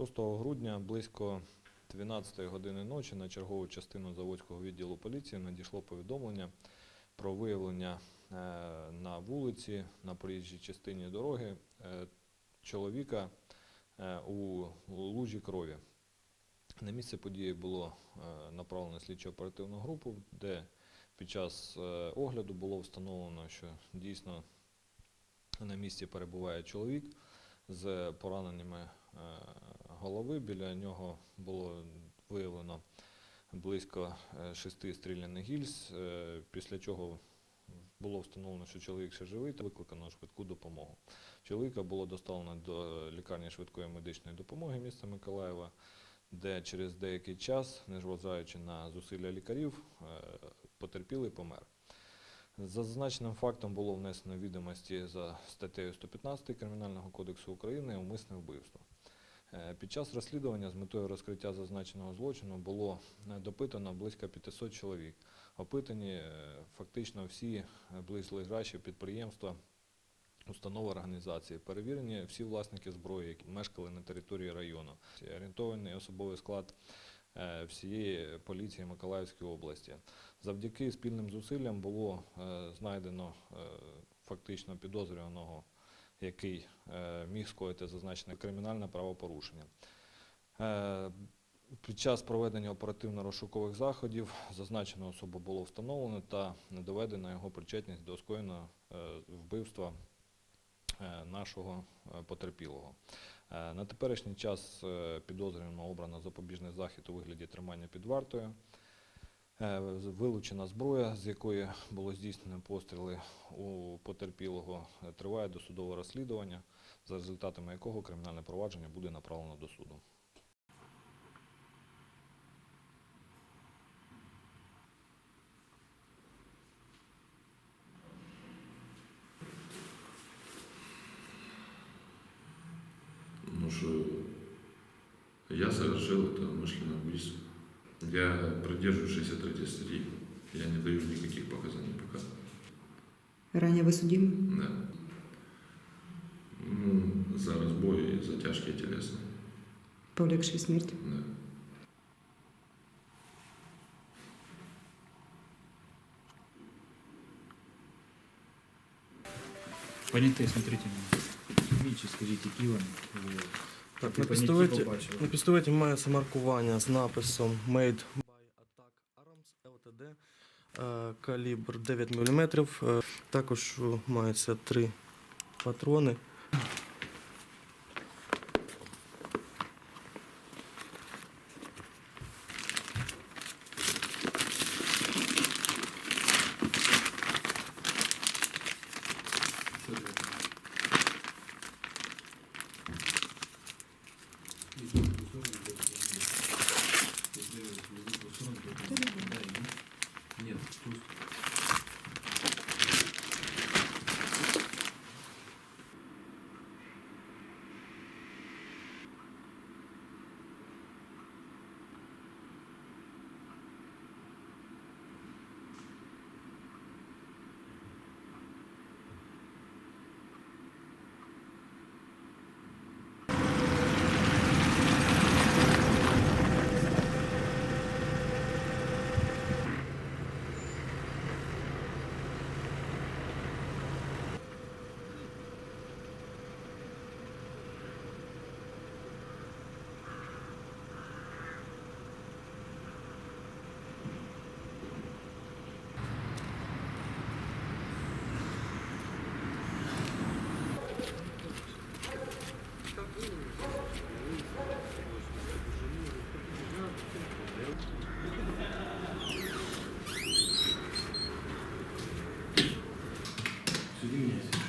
6 грудня близько 12 години ночі на чергову частину Заводського відділу поліції надійшло повідомлення про виявлення е, на вулиці на проїжджій частині дороги е, чоловіка е, у лужі крові. На місце події було направлено слідчо-оперативну групу, де під час огляду було встановлено, що дійсно на місці перебуває чоловік з пораненнями голови. Біля нього було виявлено близько е, шести стріляних гільз, е, після чого було встановлено, що чоловік ще живий, та викликано швидку допомогу. Чоловіка було доставлено до лікарні швидкої медичної допомоги міста Миколаєва, де через деякий час, незважаючи на зусилля лікарів, е, потерпілий помер. За зазначеним фактом було внесено відомості за статтею 115 Кримінального кодексу України умисне вбивство. Е, Під час розслідування з метою розкриття зазначеного злочину було е, допитано близько 500 чоловік. Опитані е, фактично всі близлежачі підприємства, установи організації. Перевірені всі власники зброї, які мешкали на території району. Орієнтований особовий склад всієї поліції Миколаївської області. Завдяки спільним зусиллям було знайдено фактично підозрюваного, який е, міг скоїти зазначене кримінальне правопорушення. Е, під час проведення оперативно-розшукових заходів зазначену особу було встановлено та доведено його причетність до скоєного е, вбивства нашого потерпілого. На теперішній час підозрюваного обрано запобіжний захід у вигляді тримання під вартою. Е, Вилучена зброя, з якої було здійснено постріли у потерпілого, Е, триває досудове розслідування, за результатами якого кримінальне провадження буде направлено до суду. Ну что, я совершил это умышленное убийство. Я придерживаюсь 63 статьи. Я не даю никаких показаний пока. Ранее вы судимы? Да. Ну, за разбой и за тяжкие телесные. Повлекшие смерть? Да. Понятые, смотрите меня. Мічі, скажіть, які вони. Вот. Так, на пістолеті, на пістолеті мається маркування з написом Made by Attack Arms LTD, е, калібр 9 мм. Е, Також мається три патрони. do.